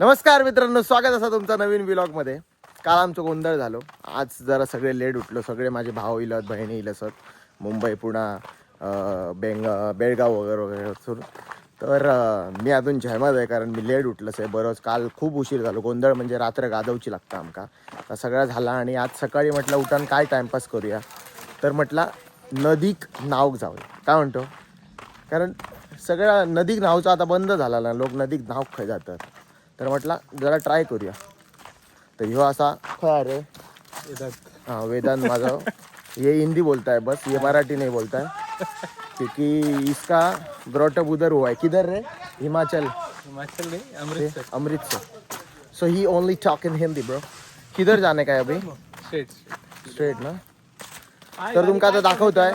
नमस्कार मित्रांनो स्वागत असा तुमचा नवीन व्लॉगमध्ये. काल आमचं गोंधळ झालो. आज जरा सगळे लेट उठलो. सगळे माझे भाऊ इलत बहिणी इलसत. मुंबई पुणा बेंग बेळगाव वगैरे वगैरे असून. तर मी अजून झेमत आहे कारण मी लेट उठलंच आहे. बरंच काल खूप उशीर झालो. गोंधळ म्हणजे रात्र गादवची लागतं आमका. तर सगळा झाला आणि आज सकाळी म्हटलं उठान काय टाइमपास करूया? तर म्हटला नदीक नाव जाऊया. काय म्हणतो? कारण सगळ्या नदीक नावचं आता बंद झाला ना लोक नदीक नाव खाय जातात? तर म्हटलं जरा ट्राय करूया. तर ह्यो असा खय अरे हाँ वेदांत माझा. ये हिंदी बोलता है बस. ये मराठी नहीं बोलता है क्योंकि इसका ब्रॉटअप उधर हुआ है. किधर रे? हिमाचल. हिमाचल नहीं Amritsar. Amritsar. So he only talk in Hindi bro किधर जाने का है अभी? स्टेट स्ट्रेट ना? तर तुमका आता दाखवतोय.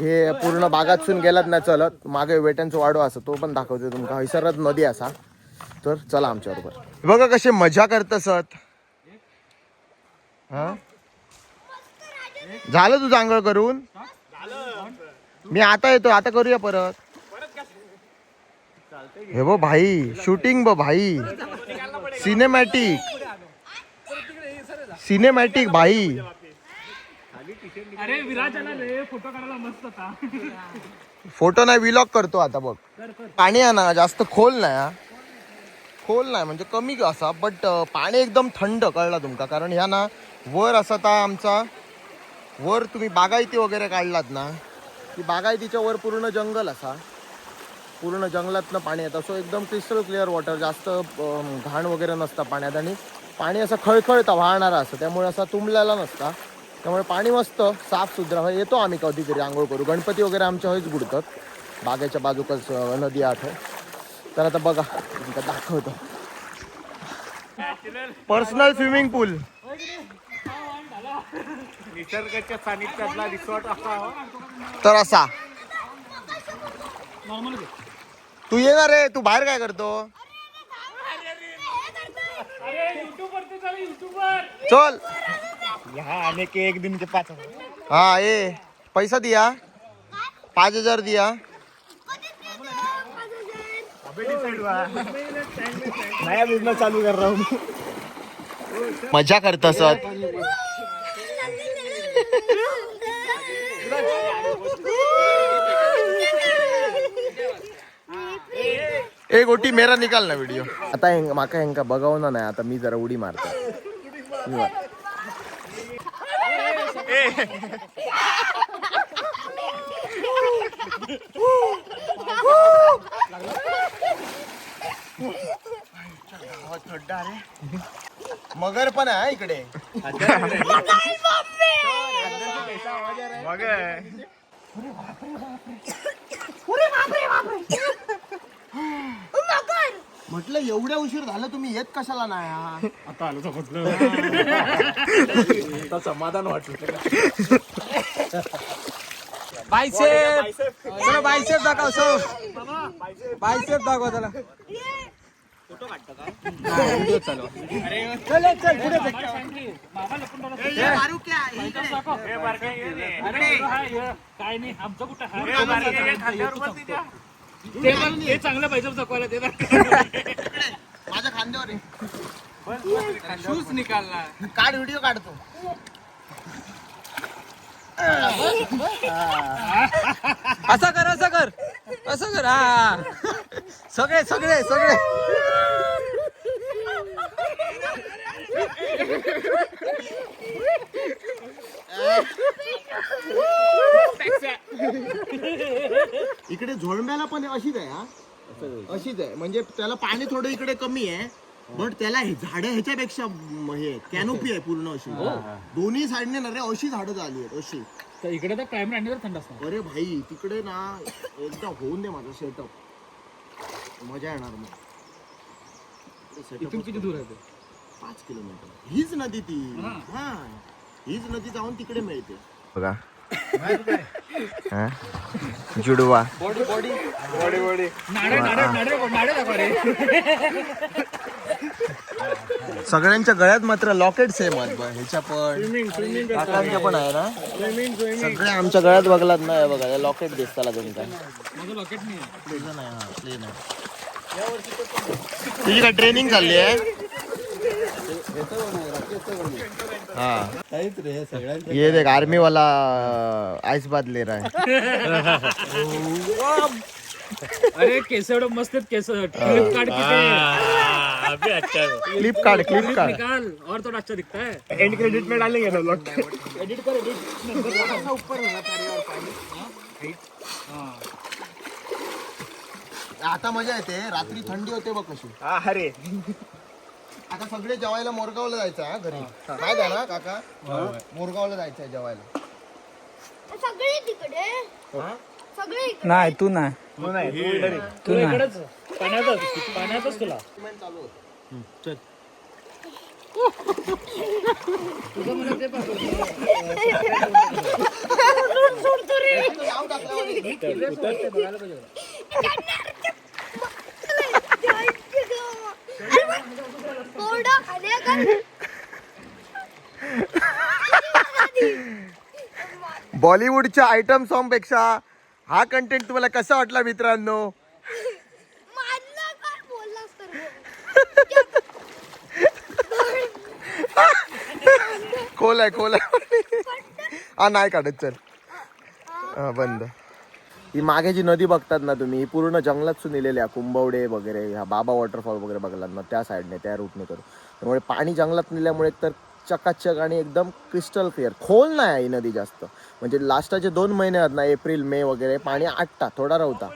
हे पूर्ण बागातसून गेलात ना चलत. मागे वेट्यांचा वाडो असा तो पण दाखवतोय तुमका. हैसरत नदी असा. तर चला आमच्या बरोबर बघा कसे मजा करत सत. हा? झालं तुझं आंघोळ करून? मी आता येतो आता करूया परत. हे बो भाई शूटिंग बो भाई. सिनेमॅटिक सिनेमॅटिक भाई. अरे विराज आला रे फोटो काढायला मस्त होता. फोटो नाही विलॉग करतो आता बघ. पाणी ना जास्त खोल नाही. खोल नाही म्हणजे कमी असा बट पाणी एकदम थंड कळला तुमका. कारण ह्या ना वर असा ता आमचा वर तुम्ही बागायती वगैरे काढलात ना की बागायतीच्या वर पूर्ण जंगल असा. पूर्ण जंगलातनं पाणी येतं. सो एकदम क्रिस्टल क्लिअर वॉटर जास्त घाण वगैरे नसतं पाण्यात. आणि पाणी असं खळखळतं वाहणारा असं. त्यामुळे असा तुंबलेला नसता. त्यामुळे पाणी मस्त साफ सुधरा येतो आम्ही कधीतरी आंघोळ करू. गणपती वगैरे आमच्या हयच बुडतात. बागेच्या बाजूकच नदी आठ आहे. तर आता बघा तुमका दाखवतो. Personal swimming pool. निसर्गाच्या सानिध्यातला रिसॉर्ट असा तर असा. नॉर्मल तू येणार रे तू बाहेर काय करतो? चालू. आने के एक दिन के पाच हाँ ये पैसा दिया. पाँच हजार दिया. नया बिजनेस चालू कर रहा हूँ मजा करता सर एक ओटी मेरा निकाल ना व्हिडिओ आता हेंग- माका हेंका बघावना नाही आता मी जरा उडी मारतो. मी मार- मगर पण आहे हा इकडे. म्हटलं एवढ्या उशीर झालं तुम्ही येत कशाला नाही हा? आता आलो समजलं. आता समाधान वाटलं बायसेप! चला बायसेप दाखव सो. बायसेप दाखव त्याला. व्हिडिओ चालू चल चल चल पुढे चल. काय नाही आमचं कुठं हे? चांगलं पाहिजे चकवायला ते माझ्या खांद्यावर आहे. शूज निकालला काढ व्हिडिओ काढतो. असं कर असं कर. असं कर. हा. सगळे सगळे सगळे. इकडे झोळंब्याला पण अशीच आहे हा? अशीच आहे. म्हणजे त्याला पाणी थोडं इकडे कमी आहे बट त्याला हे झाडं ह्याच्यापेक्षा म- हे कॅनोपी आहे पूर्ण अशी. दोन्ही साईडने ना रे अशी झाडं झाली आहेत अशी. तर इकडे तर क्लायमेट आणि थंड असणार. अरे भाई तिकडे ना एकदा होऊन दे माझं सेटअप मजा येणार मग. इथून किती दूर आहे ते? पाच किलोमीटर. हीच नदी ती. हा. हीच नदी जाऊन तिकडे मिळते. बघा. जुडवा. नाडे नाडे नाडे नाडे दाखवा रे. सगळ्यांच्या गळ्यात मात्र लॉकेट सेम आहेत बघ. ह्याच्या पण. काकांच्या पण आहे ना? सगळे आमच्या गळ्यात बघलात ना हे बघा लॉकेट दिसताला तुमका माझं लॉकेट नाही आहे. प्लेन आहे हा प्लेन आहे. तुझी काय ट्रेनिंग चालली आहे. हा. ये देख आर्मी वाला आइस बात ले रहा है. अरे केस एवढं मस्त आहेत केस क्लिप काढ क्लिप काढ क्लिप काढ. निकाल. और थोड़ा अच्छा दिखता है. एंड क्रेडिट में डालेंगे ना ब्लॉग एडिट कर आता मजा येते रात्री थंडी होते बघ कशी. अरे. आता सगळे जेवायला मोरगावला जायचं हा घरी. आहे ना? काका? मोरगावला जायचंय जेवायला. सगळे तिकडे? सगळे इकडे? नाही तू नाही. तू इकडेच. पाण्यातच पाण्यातच तुला. कोरडा खाल्या का बॉलिवूडच्या आयटम सॉन्गपेक्षा हा कंटेंट तुम्हाला कसा वाटला मित्रांनो? खोल आहे खोल आहे. हा नाही काढत चल. हा बंद. ही मागे जी नदी बघतात ना तुम्ही ही पूर्ण जंगलात सुनिलेली आहे. कुंभवडे वगैरे ह्या बाबा वॉटरफॉल वगैरे बघलात ना त्या साईडने त्या रूटने करू त्यामुळे पाणी जंगलात नेल्यामुळे तर चकाचक आणि एकदम क्रिस्टल क्लिअर खोल नाही आहे ही नदी जास्त. म्हणजे लास्टाचे दोन महिने आहेत ना एप्रिल मे वगैरे पाणी आटता थोडा राहता.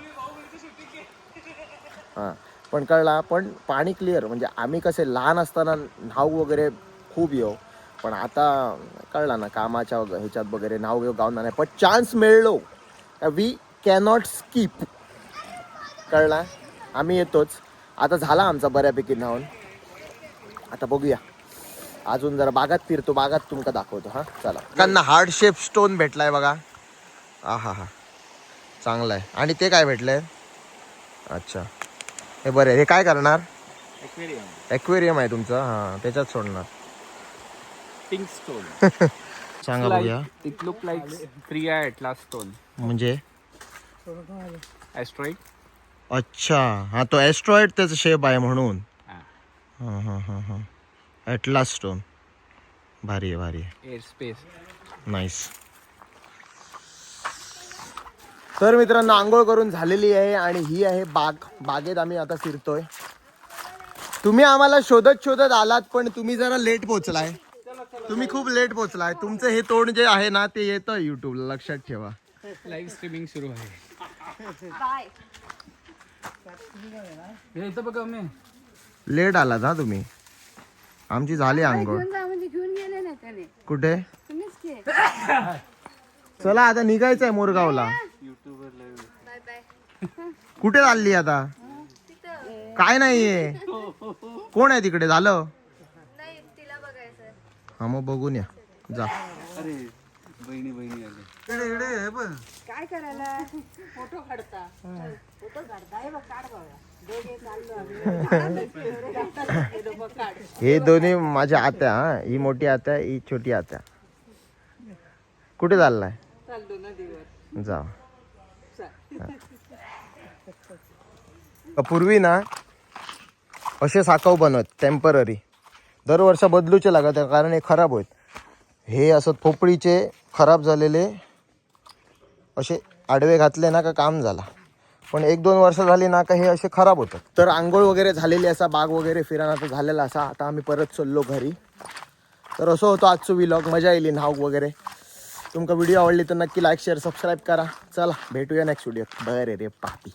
हां पण कळला पण पाणी क्लिअर म्हणजे आम्ही कसे लहान असताना न्हाऊ वगैरे खूप येऊ. पण आता कळला ना कामाच्या ह्याच्यात वगैरे नाव घेऊ गावना नाही. पण चान्स मिळलो. वी कॅनॉट स्किप कळला? आम्ही येतोच. आता झाला आमचा बऱ्यापैकी न्हावून आता बघूया. अजून जरा बागात फिरतो बागात तुमका दाखवतो हा? चला. त्यांना हार्ड शेप स्टोन भेटलाय बघा. हा हा. हा चांगला आहे आणि ते काय भेटलंय? अच्छा. हे बरं आहे. हे काय करणार? ॲक्वेरियम आहे तुमचं. हां त्याच्यात सोडणार. पिंक स्टोन सांगा बघूया. It look like Priya atlas stone म्हणजे? ॲस्ट्रॉइड अच्छा. हा तो ॲस्ट्रॉइड त्याचा शेप आहे म्हणून. हा. हां हां हां स्टोन भारी आहे भारी आहे. एअर स्पेस नाईस तर मित्रांनो आंघोळ करून झालेली आहे आणि ही आहे बाग. बागेत आम्ही आता फिरतोय. तुम्ही आम्हाला शोधत शोधत आलात पण तुम्ही जरा लेट पोचलाय. तुम्ही खूप लेट पोचलाय. तुमचं हे तोंड जे आहे ना ते येतं युट्यूबला लक्षात ठेवा. लाईव्ह स्ट्रीमिंग सुरू आहे. बाय. हे इथं बघा मी. लेट आलात हा तुम्ही. आमची झाली आंघोळ घेऊन जा म्हणजे घेऊन गेले ना त्याने. कुठे? तुम्हीच घे. चला आता निघायचंय मोरगावला. बाय बाय कुठे चालली आता? तिथं काय नाहीये. कोण आहे तिकडे? झालं? नाही तिला बघायचं हा मग बघून या. जा. बहिणी बहिणी आले काय करायला? फोटो काढता. फोटो काढता. हे बघ काढ बघा. दोघे काढलो हे दोन्ही माझ्या आत्या हा. ही मोठी आत्या ही छोटी आत्या. कुठे चाललाय? जा. पूर्वी ना असे साकव बनवत टेंपररी दरवर्षा बदलूचे लागत आहे, कारण हे खराब होत. हे असं पोपळीचे खराब झालेले असे आडवे घातले ना का काम झाला. पण एक दोन वर्ष झाली ना का हे असे खराब होतात. तर आंघोळ वगैरे झालेली असा बाग वगैरे फिरायला तर झालेला असा. आता आम्ही परत चाललो घरी. तर असं होतं आजचं विलॉग मजा येईल नाव वगैरे. तुमका व्हिडिओ आवडली तर नक्की लाईक शेअर सबस्क्राईब करा. चला भेटूया नेक्स्ट व्हिडिओ बरे रे पापी